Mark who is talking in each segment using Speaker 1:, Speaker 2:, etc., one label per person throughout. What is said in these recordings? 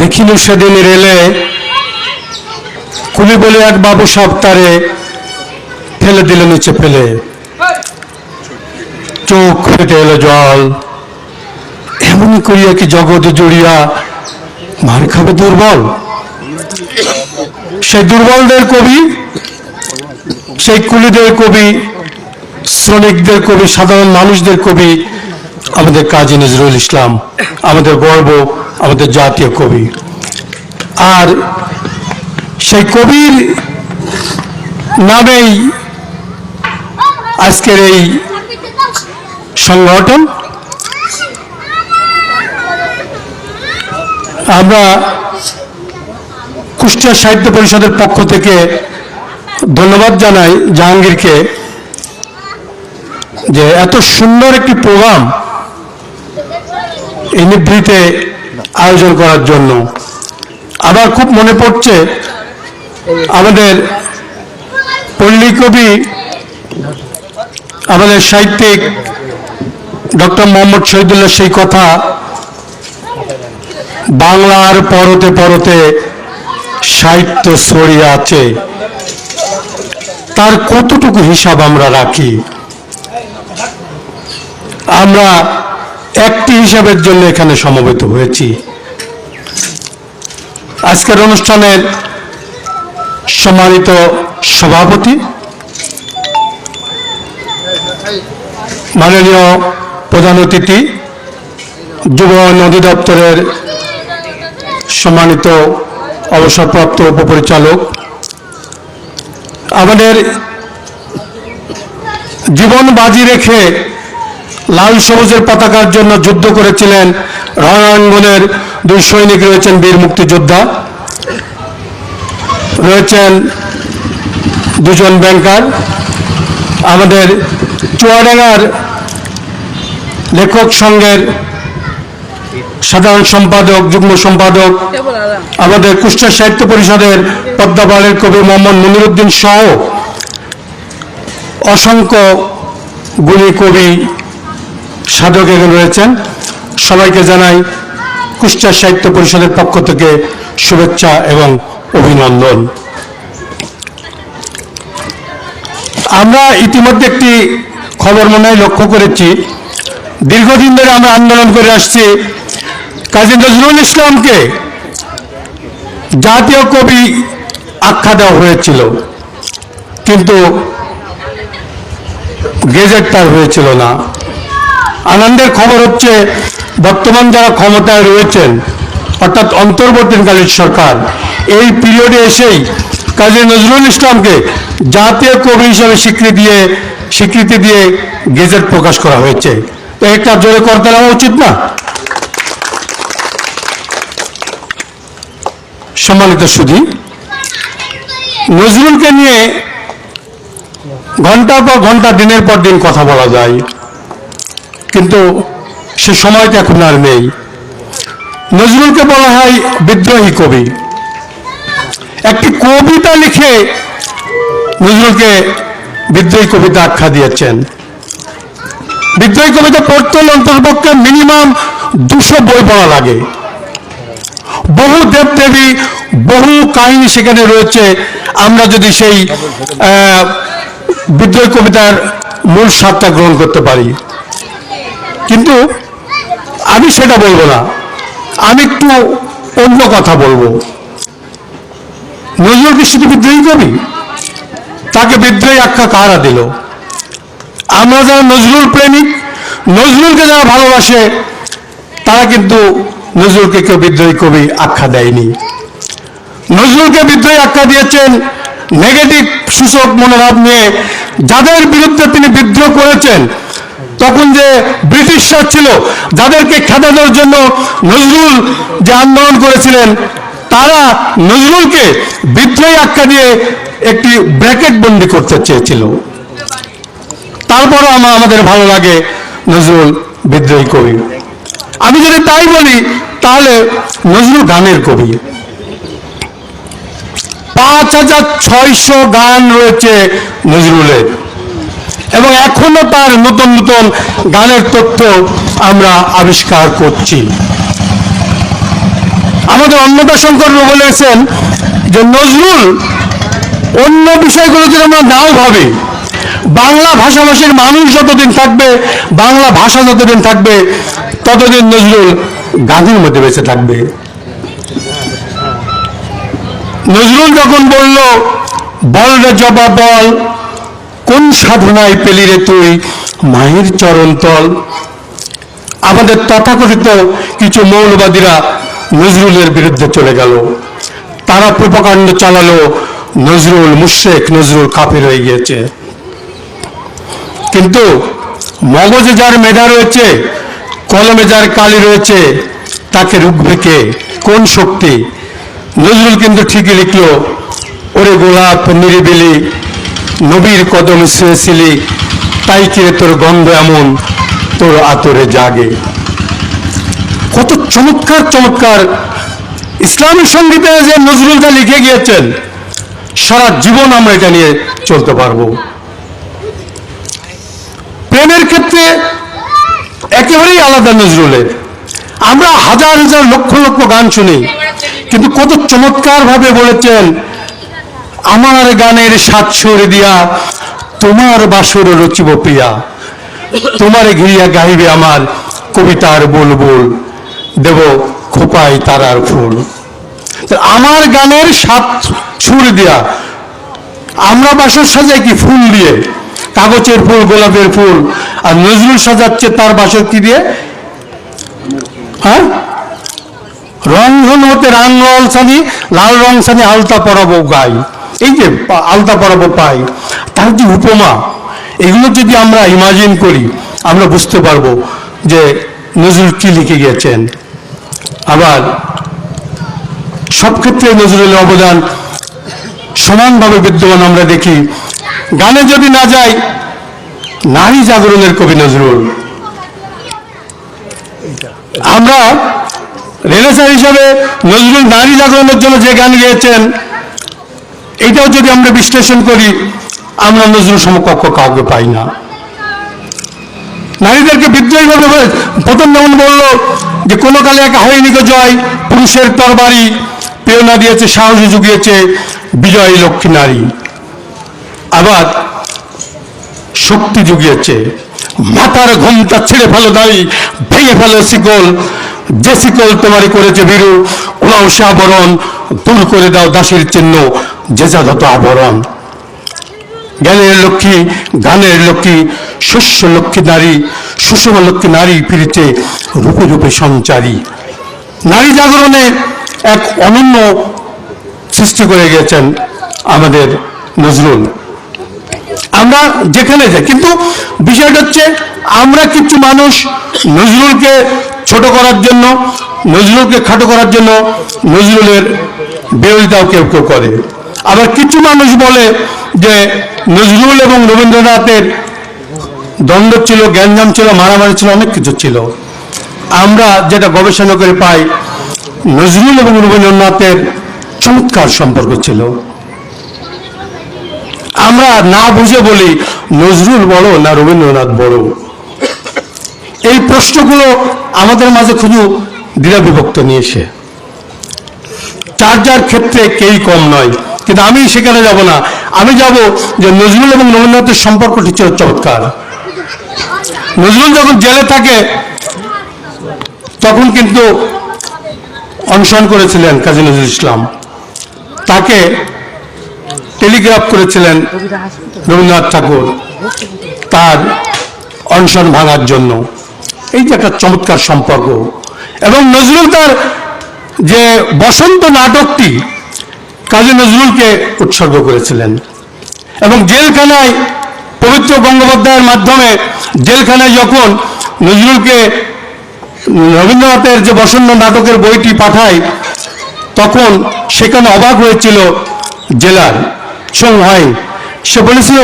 Speaker 1: দেখিল সেদিন রেলে কুলি বলে এক বাবু সব তারে ফেলে দিল নিচে ফেলে। চোখ ফেটে এলো জল। এমনই করিয়া কি জগতে জড়িয়া মার খাবে দুর্বল? সেই দুর্বলদের কবি, সেই কুলিদের কবি, শ্রমিকদের কবি, সাধারণ মানুষদের কবি আমাদের কাজী নজরুল ইসলাম, আমাদের গর্ব, আমাদের জাতীয় কবি। আর সেই কবির নামেই আজকের এই সংগঠন। আমরা কুষ্টিয়া সাহিত্য পরিষদের পক্ষ থেকে ধন্যবাদ জানাই জাহাঙ্গীরকে যে এত সুন্দর একটি প্রোগ্রাম এই নিভৃতে আয়োজন করার জন্য। আবার খুব মনে পড়ছে আমাদের পল্লী কবি, আমাদের সাহিত্যিক ডক্টর মোহাম্মদ শহীদুল্লাহ সেই কথা বাংলার পরতে পরতে সাহিত্য ছড়িয়ে আছে। তার কতটুকু হিসাব আমরা রাখি? আমরা একটি হিসাবের জন্য এখানে সমবেত হয়েছি। আজকের অনুষ্ঠানের সম্মানিত সভাপতি, মাননীয় প্রধান অতিথি, যুব নদী দপ্তরের সম্মানিত অবসরপ্রাপ্ত উপপরিচালক, আমাদের জীবন বাজি রেখে লাল সবুজের পতাকার জন্য যুদ্ধ করেছিলেন রণাঙ্গনের দুই সৈনিক রয়েছেন বীর মুক্তিযোদ্ধা। রয়েছেন দুজন ব্যাংকার। আমাদের চুয়াডাঙ্গার লেখক সংঘের সাধারণ সম্পাদক, যুগ্ম সম্পাদক, আমাদের কুষ্টিয়া সাহিত্য পরিষদের পদ্মাবাড়ের কবি মোহাম্মদ মনিরুদ্দিন সহ অসংখ্য গুণী কবি সাধক এখানে রয়েছেন। সবাইকে জানাই কুষ্টিয়া সাহিত্য পরিষদের পক্ষ থেকে শুভেচ্ছা এবং অভিনন্দন। আমরা ইতিমধ্যে একটি খবর মনে লক্ষ্য করেছি। দীর্ঘদিন ধরে আমরা আন্দোলন করে আসছি। কাজী নজরুল ইসলামকে জাতীয় কবি আখ্যা দেওয়া হয়েছিল, কিন্তু গেজেট তার হয়েছিল না। আনন্দের খবর হচ্ছে, বর্তমান যারা ক্ষমতায় রয়েছেন, অর্থাৎ অন্তর্বর্তীকালীন সরকার, এই পিরিয়ডে এসেই কাজী নজরুল ইসলামকে জাতীয় কবি হিসাবে স্বীকৃতি দিয়ে স্বীকৃতি দিয়ে গেজেট প্রকাশ করা হয়েছে। তো একটা জোরে করতে নেওয়া উচিত না? সম্মানিত সুধী, নজরুলকে নিয়ে ঘণ্টার পর ঘণ্টা, দিনের পর দিন কথা বলা যায়। কিন্তু সে সময়টা এখন আর নেই। নজরুলকে বলা হয় বিদ্রোহী কবি। একটি কবিতা লিখে নজরুলকে বিদ্রোহী কবিতা আখ্যা দিয়েছেন। বিদ্রোহী কবিতা পড়তে হলে অন্তর্পক্ষে মিনিমাম দুশো বই পড়া লাগে। বহু দেবদেবী, বহু কাহিনী সেখানে রয়েছে। আমরা যদি সেই বিদ্রোহী কবিতার মূল স্বাদটা গ্রহণ করতে পারি। কিন্তু আমি সেটা বলব না। আমি একটু অন্য কথা বলব। নজরুল কি শুধু বিদ্রোহী কবি? তাকে বিদ্রোহী আখ্যা কারা দিল? আমরা যারা নজরুল প্রেমিক, নজরুলকে যারা ভালোবাসে, তারা কিন্তু নজরুলকে কেউ বিদ্রোহী কবি আখ্যা দেয়নি। নজরুলকে বিদ্রোহী আখ্যা দিয়েছেন নেগেটিভ সূচক মনোভাব নিয়ে। যাদের বিরুদ্ধে তিনি বিদ্রোহ করেছেন তখন যে ব্রিটিশরা ছিল, যাদেরকে খেদা দেওয়ার জন্য নজরুল যে আন্দোলন করেছিলেন, তারা নজরুলকে বিদ্রোহী আখ্যা দিয়ে একটি ব্র্যাকেট বন্দি করতে চেয়েছিল। তারপরও আমার, আমাদের ভালো লাগে নজরুল বিদ্রোহী কবি। আমি যদি তাই বলি, তাহলে নজরুল গানের কবি। পাঁচ হাজার ছয়শো গান রয়েছে নজরুলের। এবং এখনও তার নতুন নতুন গানের তথ্য আমরা আবিষ্কার করছি। আমাদের অন্নদা শঙ্কর বলেছেন যে, নজরুল, অন্য বিষয়গুলো যদি আমরা নাও ভাবি, বাংলা ভাষাভাষীর মানুষ যতদিন থাকবে, বাংলা ভাষা যতদিন থাকবে, ততদিন নজরুল গানের মধ্যে বেঁচে থাকবে। নজরুল যখন বলল বল রে জবা বল কোন সাধনায় পেলি রে তুই? মায়ের চরণ তল। আমাদের তথাকথিত কিছু মৌলবাদীরা নজরুলের বিরুদ্ধে চলে গেল। তারা প্রপাকাণ্ড চালালো নজরুল মুশেক নজরুল কাফের হয়ে গিয়েছে। কিন্তু মগজে যার মেধা রয়েছে, কলমে যার কালি রয়েছে, তাকে রুখবে কে? কোন শক্তি? নজরুল কিন্তু ঠিকই লিখলো, ওরে গোলাপ, নিরিবিলি নবীর কদম শুয়েছিলি তাই কিরে তোর গন্ধ এমন? তোর আতরে জাগে। কত চমৎকার চমৎকার ইসলামী সঙ্গীতে যে নজরুল যা লিখে গিয়েছেন, সারা জীবন আমরা এটা নিয়ে চলতে পারব। প্রেমের ক্ষেত্রে একেবারেই আলাদা নজরুলের। আমরা হাজার হাজার লক্ষ লক্ষ গান শুনি, কিন্তু কত চমৎকার ভাবে বলেছেন আমার গানের সাত সুর দিয়া তোমার বাসর রচিব প্রিয়া। তোমার ঘিরিয়া গাইবে আমার কবিতার বুলবুল। দেব খোপাই তারার ফুল। আমার গানের সাত সুর দিয়া আমরা বাসর সাজাই কি ফুল দিয়ে? কাগজের ফুল, গোলাপের ফুল। আর নজরুল সাজাচ্ছে তার বাসর কি দিয়ে? হ্যাঁ? রংধন হতে রাঙ্গল সানি, লাল রং সানি, আলতা পরাবো গাই। এই যে আলতা পরাবো পাই, তার যে উপমা, এগুলো যদি আমরা ইমাজিন করি, আমরা বুঝতে পারব যে নজরুল কি লিখে গিয়েছেন। আবার সব ক্ষেত্রে নজরুলের অবদান সমানভাবে বিদ্যমান আমরা দেখি। গানে যদি না যাই নারী জাগরণের কবি নজরুল। আমরা রেনেসার হিসাবে নজরুল নারী জাগরণের জন্য যে গান গেয়েছেন এটাও যদি আমরা বিশ্লেষণ করি, আমরা নজরুল সমকক্ষ কাউকে পাই না। নারীদেরকে বিদ্রোহী ভাবে প্রথম যেমন বলল যে, কোনো কালে একা হয়নি জয়, পুরুষের তরবারি, প্রেরণা দিয়েছে, সাহসী জুগিয়েছে, বিজয়ী লক্ষ্মী নারী। আবার শক্তি জুগিয়েছে, মাথার ঘুমটা ছেড়ে ফেলো দাঁড়ি ভেঙে ফেলো শিকল, যে শিকল তোমারই করেছে বীরু উলাও সে আবরণ দূর করে দাও দাসীর চিহ্ন। যে যা যত আবরণ। জ্ঞানের লক্ষ্মী, গানের লক্ষ্মী, শস্য লক্ষ্মী নারী, সুষম লক্ষ্মী নারী ফিরেছে রূপে রূপে সঞ্চারী। নারী জাগরণে এক অনন্য সৃষ্টি করে গিয়েছেন আমাদের নজরুল। আমরা যেখানে যাই, কিন্তু বিষয়টা হচ্ছে আমরা কিছু মানুষ নজরুলকে ছোট করার জন্য, নজরুলকে খাটো করার জন্য নজরুলের বিরোধিতাও কেউ কেউ করে। আবার কিছু মানুষ বলে যে নজরুল এবং রবীন্দ্রনাথের দ্বন্দ্ব ছিল, গ্যাঞ্জাম ছিল, মারামারি ছিল, অনেক কিছু ছিল। আমরা যেটা গবেষণা করে পাই, নজরুল এবং রবীন্দ্রনাথের চমৎকার সম্পর্ক ছিল। আমরা না বুঝে বলি, নজরুল বড় না রবীন্দ্রনাথ বড়। এই প্রশ্নগুলো আমাদের মাঝে খুব দ্বিধা বিভক্ত নিয়ে এসে যার যার ক্ষেত্রে কেই কম নয়। কিন্তু আমি সেখানে যাব না। আমি যাব যে নজরুল এবং রবীন্দ্রনাথের সম্পর্কটি ছিল চমৎকার। নজরুল যখন জেলে থাকে, তখন কিন্তু অনশন করেছিলেন কাজী নজরুল ইসলাম। তাকে টেলিগ্রাফ করেছিলেন রবীন্দ্রনাথ ঠাকুর তার অনশন ভাঙার জন্য। এই যে একটা চমৎকার সম্পর্ক। এবং নজরুল তার যে বসন্ত নাটকটি কাজী নজরুলকে উৎসর্গ করেছিলেন। এবং জেলখানায় পবিত্র গঙ্গোপাধ্যায়ের মাধ্যমে জেলখানায় যখন নজরুলকে রবীন্দ্রনাথের যে বসন্ত নাটকের বইটি পাঠায়, তখন সেখানে অবাক হয়েছিল জেলার সংহাই। সে বলেছিল,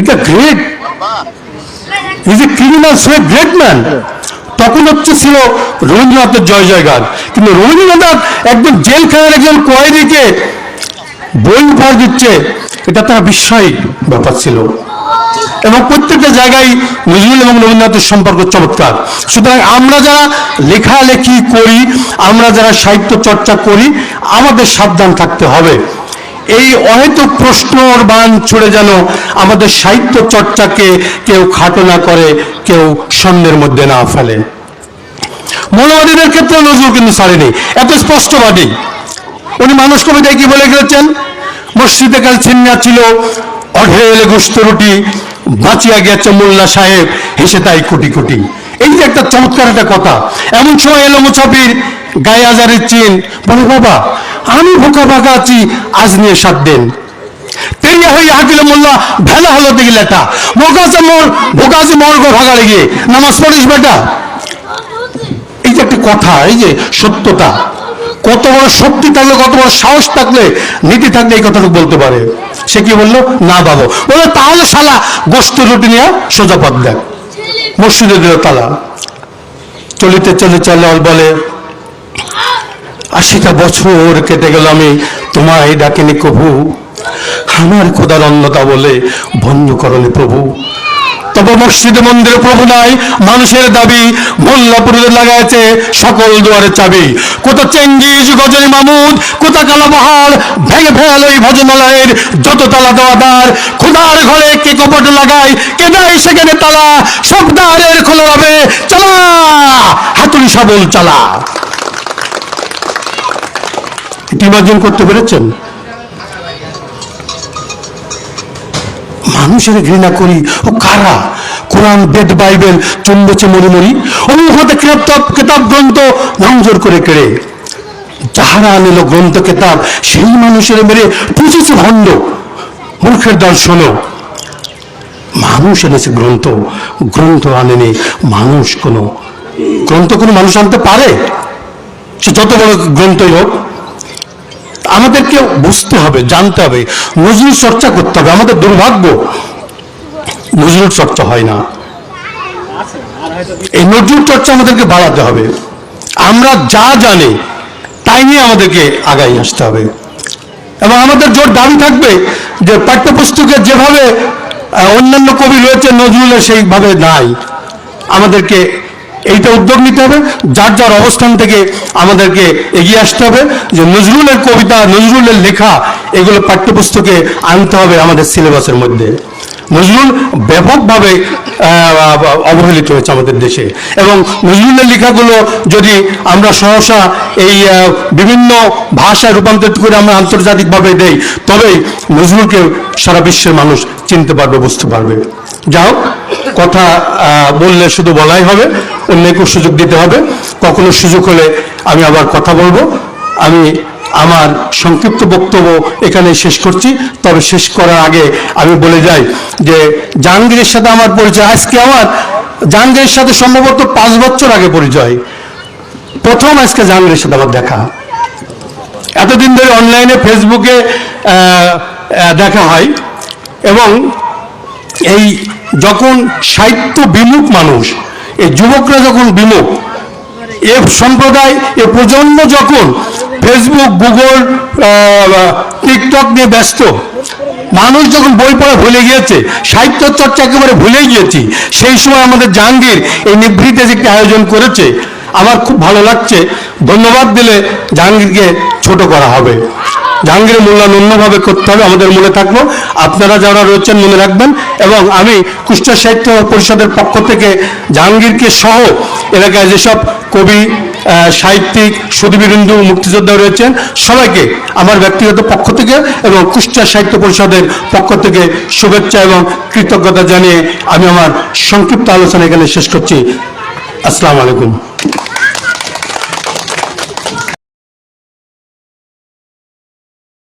Speaker 1: এটা great is a criminal so great man তখন হচ্ছে ছিল রবীন্দ্রনাথের জয় জয়গান। কিন্তু রবীন্দ্রনাথ একদম জেলখানার একজন কয়েদিকে বই উপহার দিচ্ছে। এটা তার বিস্ময় ব্যাপার ছিল। এবং প্রত্যেকটা জায়গায় নজরুল এবং রবীন্দ্রনাথের সম্পর্ক চমৎকার। সুতরাং আমরা যারা লেখালেখি করি, আমরা যারা সাহিত্য চর্চা করি, আমাদের সাবধান থাকতে হবে। এই অহেতুক প্রশ্নর বান ছুড়ে যেন আমাদের সাহিত্য চর্চাকে কেউ খাটো না করে, কেউ স্বর্ণের মধ্যে না ফেলে। মৌলবাদীদের ক্ষেত্রে নজরুল কিন্তু ছাড়েনি। এত স্পষ্টবাদী উনি মানুষ কবিতায় কি বলে গেছেন মসজিদে কাল ছিন্না ছিল, অঢেল গোস্ত রুটি, বাঁচিয়া গেছে মোল্লা সাহেব, হেসে তাই কোটি কোটি। এই যে একটা চমৎকার একটা কথা। এমন সময় এলো মুছাফির গায়ে আজারের চিন। বলে, বাবা আমি ভোকা ভাগা আছি, আজ নিয়ে সাত দিন। তেরিয়া হাকিলে মোল্লা, ভেলা হলো মোকাসে মোর ভাগাড়ে গিয়ে নামাজ পড়িস বেটা। এই যে একটা কথা, এই যে সত্যতা। কত বড় শক্তি থাকলে, কত বড় সাহস থাকলে, নীতি থাকলে এই কথাটুকু বলতে পারে। সে কি বলল? না বাবু। বলে, তাহলে শালা গোস্ত রুটি নিয়ে সোজা পথ দেখ। মসজিদে দিল তালা। চলিতে চলে চলে বলে। আশিটা বছর কেটে গেল আমি তোমায় ডাকিনি কভু। আমার খোদার অন্যতা বলে ভঞ্জ করলে প্রভু। তবে মসজিদে মন্দিরে প্রভু নাই, মানুষের দাবি মোল্লাপুরে লাগাইছে সকল দুয়ারে চাবি। কোথা চেঙ্গিস গজনী মামুদ, কোথা কালাবাহার ভেঙে ফেল ওই ভজনালয়ের যত তালা দেওয়াদার খোদার ঘরে কে কপট লাগায় কে দেয় সেখানে তালা? সব দ্বারের খোলা হবে চালা! হাতুড়ি সাবল চালা। এটি ইমাজিন করতে পেরেছেন? মানুষের ঘৃণা করি, ও কারা? কোরআন, বেদ, বাইবেল, চুম্বচে মরি মরি অনুভূতে কিতাব কিতাব গ্রন্থ নামজোর করে কেড়ে। যাহারা আনিল গ্রন্থ, কেতাব, সেই মানুষের মেরে পুজেছে ভণ্ড। মূর্খের দল, শোনো। মানুষ এনেছে গ্রন্থ গ্রন্থ আনেনি মানুষ কোনো। গ্রন্থ কোনো মানুষ আনতে পারে? সে যত বড় গ্রন্থই হোক আমাদেরকে বুঝতে হবে, জানতে হবে, নজরুল চর্চা করতে হবে, আমাদের দুর্ভাগ্য, নজরুল চর্চা হয় না। এই নজরুল চর্চা আমাদেরকে বাড়াতে হবে। আমরা যা জানি, তাই নিয়ে আমাদেরকে আগাই আসতে হবে। এবং আমাদের জোর দাবি থাকবে যে পাঠ্যপুস্তকে যেভাবে অন্যান্য কবি রয়েছে নজরুলের সেইভাবে নাই। আমাদেরকে এইটা উদ্যোগ নিতে হবে। যার যার অবস্থান থেকে আমাদেরকে এগিয়ে আসতে হবে। যে নজরুলের কবিতা, নজরুলের লেখা, এগুলো পাঠ্যপুস্তকে আনতে হবে আমাদের সিলেবাসের মধ্যে। নজরুল ব্যাপকভাবে অবহেলিত হয়েছে আমাদের দেশে। এবং নজরুলের লেখাগুলো যদি আমরা সহসা এই বিভিন্ন ভাষায় রূপান্তরিত করে আমরা আন্তর্জাতিকভাবে দেই, তবেই নজরুলকে সারা বিশ্বের মানুষ চিনতে পারবে, বুঝতে পারবে। যা হোক, কথা বললে শুধু বলাই হবে। অন্যকে সুযোগ দিতে হবে। কখনো সুযোগ হলে আমি আবার কথা বলব। আমি আমার সংক্ষিপ্ত বক্তব্য এখানে শেষ করছি। তবে শেষ করার আগে আমি বলে যাই যে, জাহাঙ্গীরের সাথে আমার পরিচয়, আজকে আমার জাহাঙ্গীরের সাথে সম্ভবত পাঁচ বছর আগে পরিচয়। প্রথম আজকে জাহাঙ্গীরের সাথে আমার দেখা। এতদিন ধরে অনলাইনে, ফেসবুকে দেখা হয়। এবং এই যখন সাহিত্য বিমুখ মানুষ এই যুবকরা যখন বিমুখ, এ সম্প্রদায়, এ প্রজন্ম যখন ফেসবুক গুগল টিকটক নিয়ে ব্যস্ত, মানুষ যখন বই পড়া ভুলে গিয়েছে, সাহিত্য চর্চা একেবারে ভুলে গিয়েছি, সেই সময় আমাদের জাহাঙ্গীর এই নিভৃতে যে একটি আয়োজন করেছে, আমার খুব ভালো লাগছে। ধন্যবাদ দিলে জাহাঙ্গীরকে ছোট করা হবে। জাহাঙ্গীরের মূল্যায়ন অন্যভাবে করতে হবে, আমাদের মনে থাকব। আপনারা যারা রয়েছেন মনে রাখবেন, এবং আমি কুষ্টিয়া সাহিত্য পরিষদের পক্ষ থেকে জাহাঙ্গীরকে সহ এলাকায় যেসব কবি সাহিত্যিক সুদীবিন্দু মুক্তিযোদ্ধা রয়েছেন, সবাইকে আমার ব্যক্তিগত পক্ষ থেকে এবং কুষ্টিয়া সাহিত্য পরিষদের পক্ষ থেকে শুভেচ্ছা এবং কৃতজ্ঞতা জানিয়ে আমি আমার সংক্ষিপ্ত আলোচনা এখানে শেষ করছি। আসসালামু আলাইকুম।